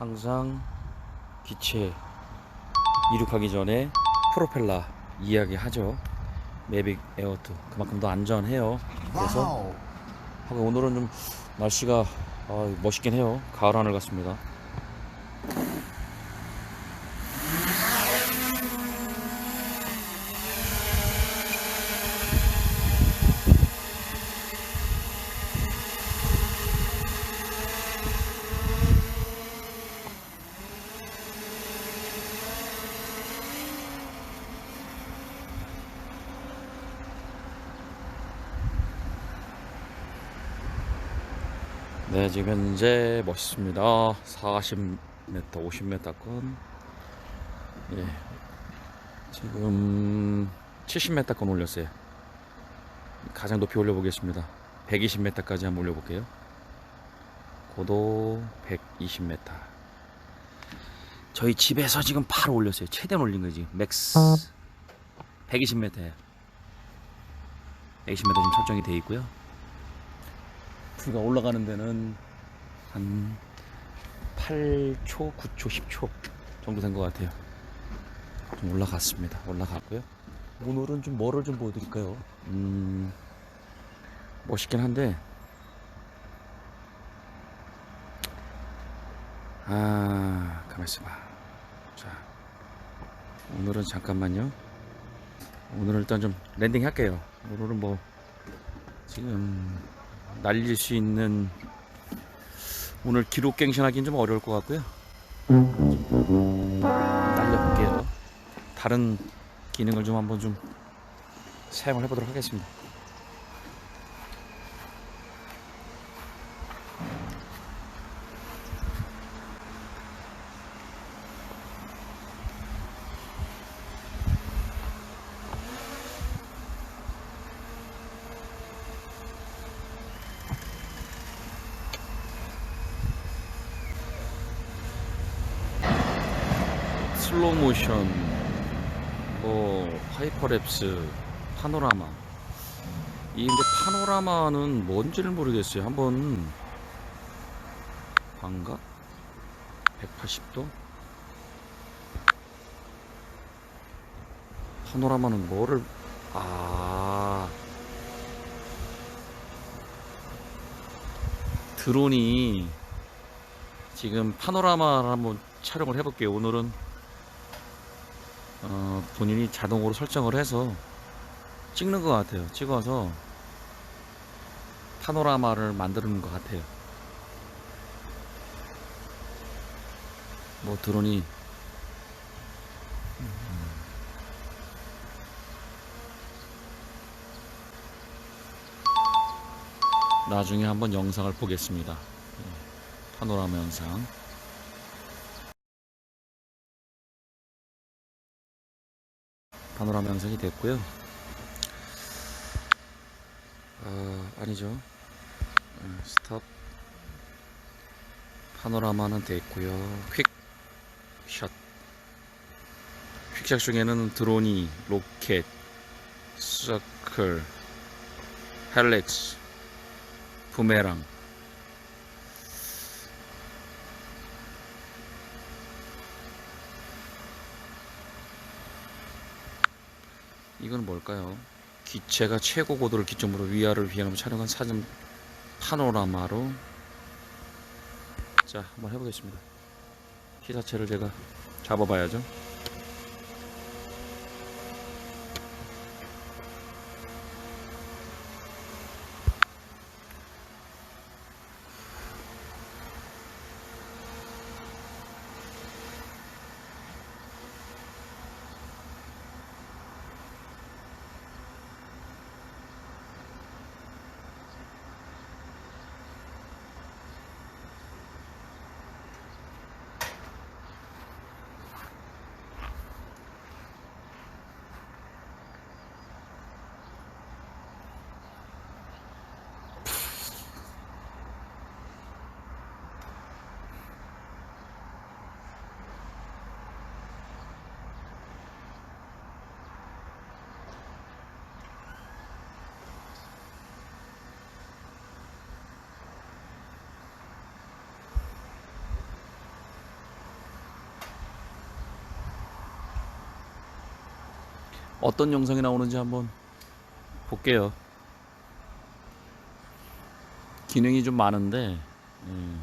항상 기체 이륙하기 전에 프로펠러 이야기하죠. 매빅 에어트 그만큼 더 안전해요. 그래서 하고 오늘은 좀 날씨가 아, 멋있긴 해요. 가을 하늘 같습니다. 네, 지금 현재 멋있습니다. 40m, 50m권. 예. 지금 70m권 올렸어요. 가장 높이 올려보겠습니다. 120m까지 한번 올려볼게요. 고도 120m. 저희 집에서 지금 바로 올렸어요. 최대한 올린 거지. 맥스 120m예요. 120m 지금 설정이 되어 있고요. 불가 올라가는 데는 한 8초, 9초, 10초 정도 된 것 같아요. 좀 올라갔습니다. 올라갔고요. 오늘은 좀 뭐를 좀 보여드릴까요? 음, 멋있긴 한데, 아, 가만 있어 봐. 자, 오늘은 잠깐만요. 오늘은 일단 좀 랜딩 할게요. 오늘은 뭐, 지금, 날릴 수 있는 오늘 기록 갱신하기는 좀 어려울 것 같고요. 날려볼게요. 다른 기능을 좀 한번 좀 사용을 해보도록 하겠습니다. 슬로우 모션, 뭐 하이퍼랩스, 파노라마. 이 근데 파노라마는 뭔지를 모르겠어요. 한번 반가? 180도? 파노라마는 뭐를 아 드론이 지금 파노라마를 한번 촬영을 해볼게요. 오늘은 어, 본인이 자동으로 설정을 해서 찍는 것 같아요. 찍어서 파노라마를 만드는 것 같아요. 뭐 드론이 음. 나중에 한번 영상을 보겠습니다. 예, 파노라마 영상. 파노라마 영상이 됐고요. 아, 아니죠. 어, 스톱. 파노라마는 됐고요. 퀵샷. 퀵샷 중에는 드로니, 로켓, 서클, 헬렉스, 부메랑. 이건 뭘까요? 기체가 최고 고도를 기점으로 위아래를 비행하며 촬영한 사진 파노라마로. 자 한번 해보겠습니다. 키 자체를 제가 잡아봐야죠 어떤 영상이 나오는지 한번 볼게요. 기능이 좀 많은데 예,